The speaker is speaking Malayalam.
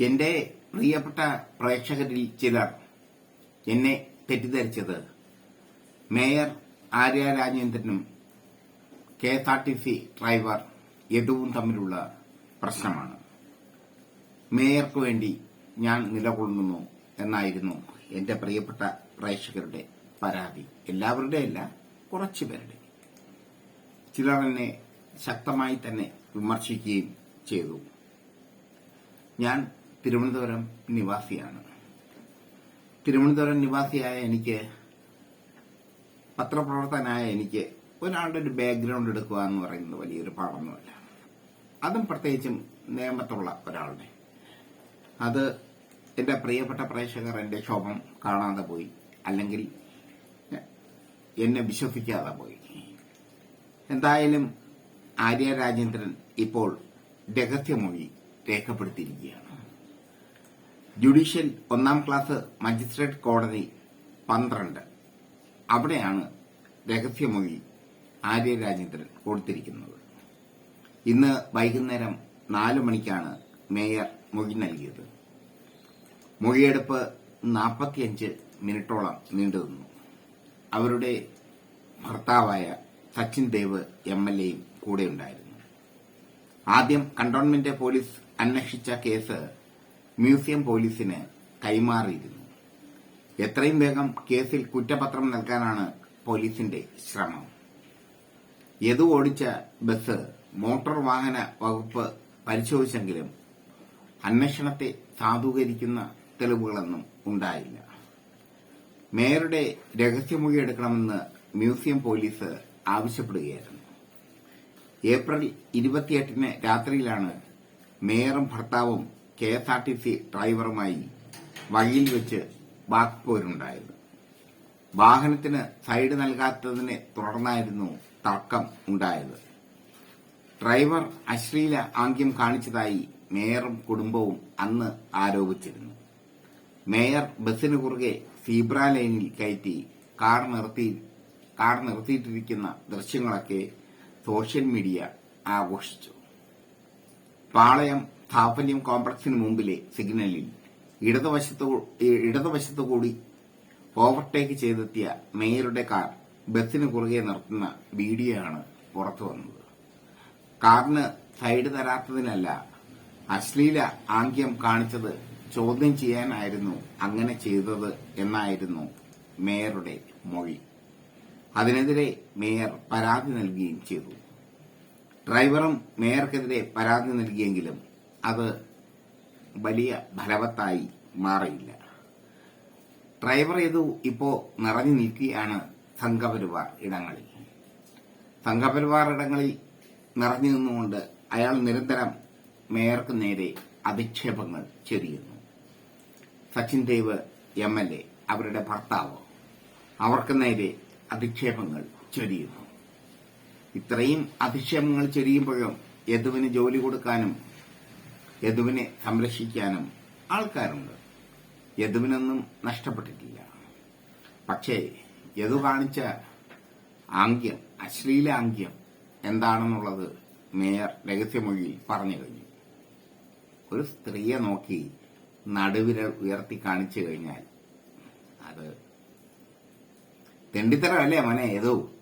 എന്റെ പ്രിയപ്പെട്ട പ്രേക്ഷകരിൽ ചിലർ എന്നെ തെറ്റിദ്ധരിച്ചത്. Mayor Arya രാജേന്ദ്രനും K S R T C driver യദുവും തമ്മിലുള്ള പ്രശ്നമാണ്. മേയർക്ക് വേണ്ടി ഞാൻ നിലകൊള്ളുന്നു എന്നായിരുന്നു എന്റെ പ്രിയപ്പെട്ട പ്രേക്ഷകരുടെ പരാതി. എല്ലാവരുടെ അല്ല ചിലർ എന്നെ ശക്തമായി തന്നെ വിമർശിക്കുകയും ചെയ്തു. ഞാൻ തിരുവനന്തപുരം നിവാസിയാണ്. തിരുവനന്തപുരം നിവാസിയായ എനിക്ക് പത്രപ്രവർത്തകനായ എനിക്ക് ഒരാളുടെ ഒരു ബാക്ക്ഗ്രൗണ്ട് എടുക്കുക എന്ന് പറയുന്നത് വലിയൊരു പാടൊന്നുമല്ല അതും പ്രത്യേകിച്ചും നിയമത്തുള്ള ഒരാളുടെ. അത് എന്റെ പ്രിയപ്പെട്ട പ്രേക്ഷകർ എന്റെ ശോഭം കാണാതെ പോയി അല്ലെങ്കിൽ എന്നെ വിശ്വസിക്കാതെ പോയി. എന്തായാലും ആര്യ രാജേന്ദ്രൻ ഇപ്പോൾ രഹസ്യമൊഴി രേഖപ്പെടുത്തിയിരിക്കുകയാണ്. ജുഡീഷ്യൽ ഒന്നാം ക്ലാസ് മജിസ്ട്രേറ്റ് കോടതി പന്ത്രണ്ട്. അവിടെയാണ് രഹസ്യമൊഴി ആര്യ രാജേന്ദ്രൻ കൊടുത്തിരിക്കുന്നത്. ഇന്ന് വൈകുന്നേരം നാലു മണിക്കാണ് മേയർ മൊഴി നൽകിയത്. മൊഴിയെടുപ്പ് നാൽപ്പത്തിയഞ്ച് മിനിറ്റോളം നീണ്ടുനിന്നു അവരുടെ ഭർത്താവായ സച്ചിൻ ദേവ് എം എൽ എയും കൂടെയുണ്ടായിരുന്നു. ആദ്യം കണ്ടോൺമെന്റ് പോലീസ് അന്വേഷിച്ച കേസ് മ്യൂസിയം പോലീസിന് കൈമാറിയിരുന്നു. എത്രയും വേഗം കേസിൽ കുറ്റപത്രം നൽകാനാണ് പോലീസിന്റെ ശ്രമം. യദു ഓടിച്ച ബസ് മോട്ടോർ വാഹന വകുപ്പ് പരിശോധിച്ചെങ്കിലും അന്വേഷണത്തെ സാധൂകരിക്കുന്ന തെളിവുകളൊന്നും ഉണ്ടായില്ല. മേയറുടെ രഹസ്യമൊഴി എടുക്കണമെന്ന് മ്യൂസിയം പോലീസ് ആവശ്യപ്പെടുകയായിരുന്നു. ഏപ്രിൽ ഇരുപത്തിയെട്ടിന് രാത്രിയിലാണ് മേയറും ഭർത്താവും K S R T C ഡ്രൈവറുമായി വഴിയിൽ വെച്ച് വാക്പോരുണ്ടായത് വാഹനത്തിന് സൈഡ് നൽകാത്തതിനെ തുടർന്നായിരുന്നു തർക്കം ഉണ്ടായത്. ഡ്രൈവർ അശ്ലീല ആംഗ്യം കാണിച്ചതായി മേയറും കുടുംബവും അന്ന് ആരോപിച്ചിരുന്നു. മേയർ ബസിന് കുറുകെ സീബ്ര ലൈനിൽ കയറ്റി കാർ നിർത്തി കാർ നിർത്തിയിട്ടിരിക്കുന്ന ദൃശ്യങ്ങളൊക്കെ സോഷ്യൽ മീഡിയ ആഘോഷിച്ചു. പാളയം സാഫല്യം കോംപ്ലക്സിന് മുമ്പിലെ സിഗ്നലിൽ ഇടതുവശത്തു ഇടതുവശത്തുകൂടി ഓവർടേക്ക് ചെയ്തെത്തിയ മേയറുടെ കാർ ബസിന് കുറുകെ നിർത്തുന്ന വീഡിയോ ആണ് പുറത്തുവന്നത് കാറിന് സൈഡ് തരാത്തതിനല്ല അശ്ലീല ആംഗ്യം കാണിച്ചത് ചോദ്യം ചെയ്യാനായിരുന്നു അങ്ങനെ ചെയ്തത് എന്നായിരുന്നു മേയറുടെ മൊഴി. അതിനെതിരെ മേയർ പരാതി നൽകുകയും ചെയ്തു. ഡ്രൈവറും മേയർക്കെതിരെ പരാതി നൽകിയെങ്കിലും അത് വലിയ ഫലവത്തായി മാറിയില്ല. ഡ്രൈവർ ഏതു ഇപ്പോ നിറഞ്ഞു നിൽക്കുകയാണ് സംഘപരിവാർ ഇടങ്ങളിൽ. സംഘപരിവാർ ഇടങ്ങളിൽ നിറഞ്ഞു നിന്നുകൊണ്ട് അയാൾ നിരന്തരം മേയർക്ക് നേരെ അധിക്ഷേപങ്ങൾ ചെറിയുന്നു Sachin Dev M L A അവരുടെ ഭർത്താവ് അവർക്ക് നേരെ അധിക്ഷേപങ്ങൾ ചൊരിയുന്നു. ഇത്രയും അധിക്ഷേപങ്ങൾ ചൊരിയുമ്പോഴും യദുവിന് ജോലി കൊടുക്കാനും യദുവിനെ സംരക്ഷിക്കാനും ആൾക്കാരുണ്ട്. യദുവിനൊന്നും നഷ്ടപ്പെട്ടിട്ടില്ല. പക്ഷേ യദു കാണിച്ച ആംഗ്യം അശ്ലീല ആംഗ്യം എന്താണെന്നുള്ളത് മേയർ രഹസ്യമൊഴിയിൽ പറഞ്ഞു കഴിഞ്ഞു. ഒരു സ്ത്രീയെ നോക്കി നടുവിരൽ ഉയർത്തി കാണിച്ചു കഴിഞ്ഞാൽ അത് തെണ്ടിത്തരമല്ലേ മോനെ ഏതോ